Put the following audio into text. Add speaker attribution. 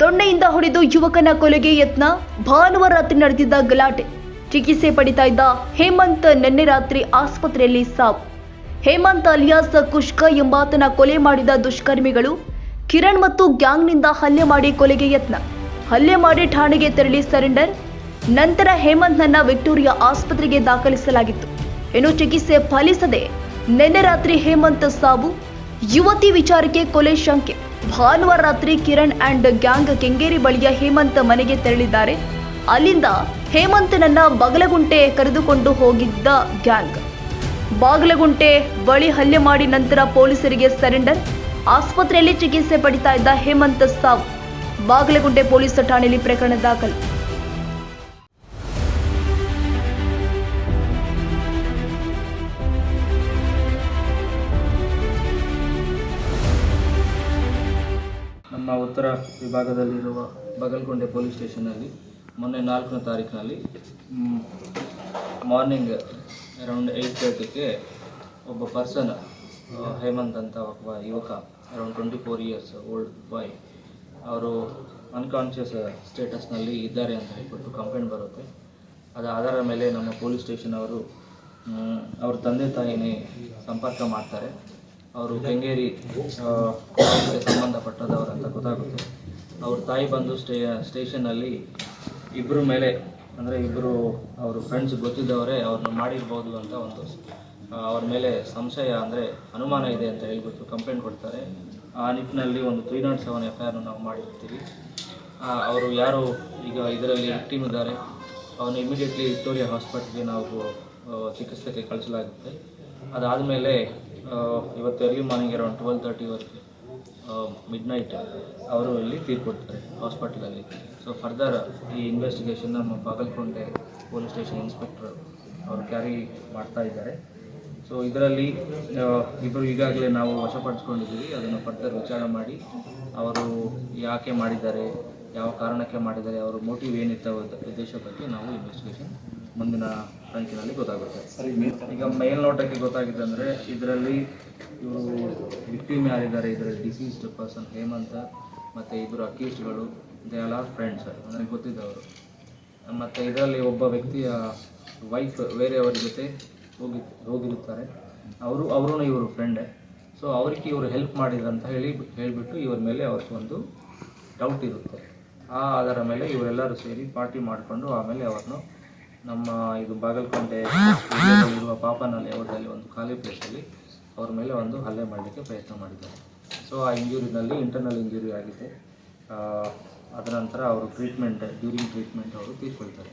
Speaker 1: ದೊಣ್ಣೆಯಿಂದ ಹೊಡೆದು ಯುವಕನ ಕೊಲೆಗೆ ಯತ್ನ. ಭಾನುವಾರ ರಾತ್ರಿ ನಡೆದಿದ್ದ ಗಲಾಟೆ. ಚಿಕಿತ್ಸೆ ಪಡಿತಾ ಇದ್ದ ಹೇಮಂತ್ ನಿನ್ನೆ ರಾತ್ರಿ ಆಸ್ಪತ್ರೆಯಲ್ಲಿ ಸಾವು. ಹೇಮಂತ್ ಅಲಿಯಾಸ್ ಕುಷ್ಕ ಎಂಬಾತನ ಕೊಲೆ ಮಾಡಿದ ದುಷ್ಕರ್ಮಿಗಳು ಕಿರಣ್ ಮತ್ತು ಗ್ಯಾಂಗ್ನಿಂದ ಹಲ್ಲೆ ಮಾಡಿ ಕೊಲೆಗೆ ಯತ್ನ. ಹಲ್ಲೆ ಮಾಡಿ ಠಾಣೆಗೆ ತೆರಳಿ ಸರೆಂಡರ್. ನಂತರ ಹೇಮಂತ್ನನ್ನ ವಿಕ್ಟೋರಿಯಾ ಆಸ್ಪತ್ರೆಗೆ ದಾಖಲಿಸಲಾಗಿತ್ತು. ಇನ್ನು ಚಿಕಿತ್ಸೆ ಫಲಿಸದೆ ನಿನ್ನೆ ರಾತ್ರಿ ಹೇಮಂತ್ ಸಾವು. ಯುವತಿ ವಿಚಾರಕ್ಕೆ ಕೊಲೆ ಶಂಕೆ. ಭಾನುವಾರ ರಾತ್ರಿ ಕಿರಣ್ ಅಂಡ್ ಗ್ಯಾಂಗ್ ಕೆಂಗೇರಿ ಬಳಿಯ ಹೇಮಂತ್ ಮನೆಗೆ ತೆರಳಿದ್ದಾರೆ. ಅಲ್ಲಿಂದ ಹೇಮಂತನನ್ನ ಬಗಲಗುಂಟೆ ಕರೆದುಕೊಂಡು ಹೋಗಿದ್ದ ಗ್ಯಾಂಗ್. ಬಾಗಲಗುಂಟೆ ಬಳಿ ಹಲ್ಲೆ ಮಾಡಿ ನಂತರ ಪೊಲೀಸರಿಗೆ ಸರೆಂಡರ್. ಆಸ್ಪತ್ರೆಯಲ್ಲಿ ಚಿಕಿತ್ಸೆ ಪಡಿತಾ ಇದ್ದ ಹೇಮಂತ್ ಸಾವು. ಬಾಗಲಗುಂಟೆ ಪೊಲೀಸ್ ಠಾಣೆಯಲ್ಲಿ ಪ್ರಕರಣ ದಾಖಲು.
Speaker 2: ನಮ್ಮ ಉತ್ತರ ವಿಭಾಗದಲ್ಲಿರುವ ಬಗಲ್ಕೊಂಡೆ ಪೊಲೀಸ್ ಸ್ಟೇಷನಲ್ಲಿ ಮೊನ್ನೆ ನಾಲ್ಕನೇ ತಾರೀಕಿನಲ್ಲಿ ಮಾರ್ನಿಂಗ್ ಅರೌಂಡ್ ಏಯ್ಟ್ ತರ್ಟಿಗೆ ಒಬ್ಬ ಪರ್ಸನ್ ಹೇಮಂತ್ ಅಂತ ಒಬ್ಬ ಯುವಕ, around twenty four years old boy ಅವರು ಅನ್ಕಾನ್ಷಿಯಸ್ ಸ್ಟೇಟಸ್ನಲ್ಲಿ ಇದ್ದಾರೆ ಅಂತ ಹೇಳ್ಬಿಟ್ಟು ಕಂಪ್ಲೇಂಟ್ ಬರುತ್ತೆ. ಅದರ ಆಧಾರ ಮೇಲೆ ನಮ್ಮ ಪೊಲೀಸ್ ಸ್ಟೇಷನ್ ಅವರು ಅವ್ರ ತಂದೆ ತಾಯಿನೇ ಸಂಪರ್ಕ ಮಾಡ್ತಾರೆ. ಅವರು ಕೆಂಗೇರಿ ಸಂಬಂಧಪಟ್ಟದವರು ಅಂತ ಗೊತ್ತಾಗುತ್ತೆ. ಅವ್ರ ತಾಯಿ ಬಂದು ಸ್ಟೇ ಸ್ಟೇಷನಲ್ಲಿ ಇಬ್ಬರ ಮೇಲೆ, ಅಂದರೆ ಇಬ್ಬರು ಅವರು ಫ್ರೆಂಡ್ಸ್ ಗೊತ್ತಿದ್ದವರೇ ಅವ್ರನ್ನ ಮಾಡಿರ್ಬೋದು ಅಂತ ಒಂದು ಅವ್ರ ಮೇಲೆ ಸಂಶಯ ಅಂದರೆ ಅನುಮಾನ ಇದೆ ಅಂತ ಹೇಳ್ಬಿಟ್ಟು ಕಂಪ್ಲೇಂಟ್ ಕೊಡ್ತಾರೆ. ಆ ನಿಟ್ಟಿನಲ್ಲಿ ಒಂದು three nought seven F I ನಾವು ಮಾಡಿರ್ತೀವಿ. ಅವರು ಯಾರು ಈಗ ಇದರಲ್ಲಿ ಟೀಮ್ ಇದ್ದಾರೆ ಅವನು ಇಮಿಡಿಯೇಟ್ಲಿ ವಿಕ್ಟೋರಿಯಾ ಹಾಸ್ಪಿಟ್ಲಿಗೆ ನಾವು ಚಿಕಿತ್ಸೆಗೆ ಕಳಿಸಲಾಗುತ್ತೆ. ಅದಾದಮೇಲೆ ಇವತ್ತು ಎರ್ಲಿ ಮಾರ್ನಿಂಗ್ ಅರೌಂಡ್ ಟ್ವೆಲ್ ತರ್ಟಿವರೆಗೆ ಮಿಡ್ ನೈಟ್ ಅವರು ಇಲ್ಲಿ ತೀರ್ಕೊಡ್ತಾರೆ ಹಾಸ್ಪಿಟ್ಲಲ್ಲಿ ಸೊ ಫರ್ದರ್ ಈ ಇನ್ವೆಸ್ಟಿಗೇಷನ್ ನಮ್ಮ ಬಾಗಲಕೋಟೆ ಪೊಲೀಸ್ ಸ್ಟೇಷನ್ ಇನ್ಸ್ಪೆಕ್ಟರ್ ಅವರು ಕ್ಯಾರಿ ಮಾಡ್ತಾ ಇದ್ದಾರೆ. ಸೊ ಇದರಲ್ಲಿ ಇಬ್ಬರು ಈಗಾಗಲೇ ನಾವು ವಶಪಡಿಸ್ಕೊಂಡಿದ್ದೀವಿ, ಅದನ್ನು ಫರ್ದರ್ ವಿಚಾರ ಮಾಡಿ, ಅವರು ಯಾಕೆ ಮಾಡಿದ್ದಾರೆ, ಯಾವ ಕಾರಣಕ್ಕೆ ಮಾಡಿದ್ದಾರೆ, ಅವರ ಮೋಟಿವ್ ಏನಿತ್ತು ಉದ್ದೇಶ ಬಗ್ಗೆ ನಾವು ಇನ್ವೆಸ್ಟಿಗೇಷನ್ ಮುಂದಿನ ತನಿಖೆಯಲ್ಲಿ ಗೊತ್ತಾಗುತ್ತೆ. ಈಗ ಮೇಲ್ನೋಟಕ್ಕೆ ಗೊತ್ತಾಗಿದೆ ಅಂದರೆ ಇದರಲ್ಲಿ ಇವರು ವಿಕ್ಟಿಮ್ ಯಾರಿದ್ದಾರೆ ಇದರಲ್ಲಿ ಡಿಸೀಸ್ಡ್ ಪರ್ಸನ್ ಹೇಮಂತ ಮತ್ತು ಇಬ್ಬರು ಅಕ್ಯೂಸ್ಡ್ಗಳು ದೇ ಆಲ್ ಆರ್ ಫ್ರೆಂಡ್ಸ್ ನನಗೆ ಗೊತ್ತಿದ್ದವರು ಮತ್ತು ಇದರಲ್ಲಿ ಒಬ್ಬ ವ್ಯಕ್ತಿಯ ವೈಫ್ ಬೇರೆಯವರ ಜೊತೆ ಹೋಗಿ ಹೋಗಿರುತ್ತಾರೆ. ಅವರು ಅವರೂ ಇವರು ಫ್ರೆಂಡೇ ಸೊ ಅವರಿಗೆ ಇವರು ಹೆಲ್ಪ್ ಮಾಡಿದ್ರು ಅಂತ ಹೇಳಿ ಹೇಳಿಬಿಟ್ಟು ಇವರ ಮೇಲೆ ಅವ್ರಿಗೆ ಒಂದು ಡೌಟ್ ಇರುತ್ತೆ. ಆ ಆಧಾರ ಮೇಲೆ ಇವರೆಲ್ಲರೂ ಸೇರಿ ಪಾರ್ಟಿ ಮಾಡಿಕೊಂಡು ಆಮೇಲೆ ಅವ್ರನ್ನು ನಮ್ಮ ಇದು ಬಾಗಲಕೋಟೆ ಇರುವ ಪಾಪನಲ್ಲಿ ಅವರಲ್ಲಿ ಒಂದು ಖಾಲಿ ಪ್ಲೇಸಲ್ಲಿ ಅವ್ರ ಮೇಲೆ ಒಂದು ಹಲ್ಲೆ ಮಾಡಲಿಕ್ಕೆ ಪ್ರಯತ್ನ ಮಾಡಿದ್ದಾರೆ. ಸೊ ಆ ಇಂಜುರಿನಲ್ಲಿ ಇಂಟರ್ನಲ್ ಇಂಜುರಿ ಆಗಿದೆ. ಅದರ ಅದ ನಂತರ ಅವರು ಟ್ರೀಟ್ಮೆಂಟ್ ಡ್ಯೂರಿಂಗ್ ಟ್ರೀಟ್ಮೆಂಟ್ ಅವರು ತೀರ್ಕೊಳ್ತಾರೆ.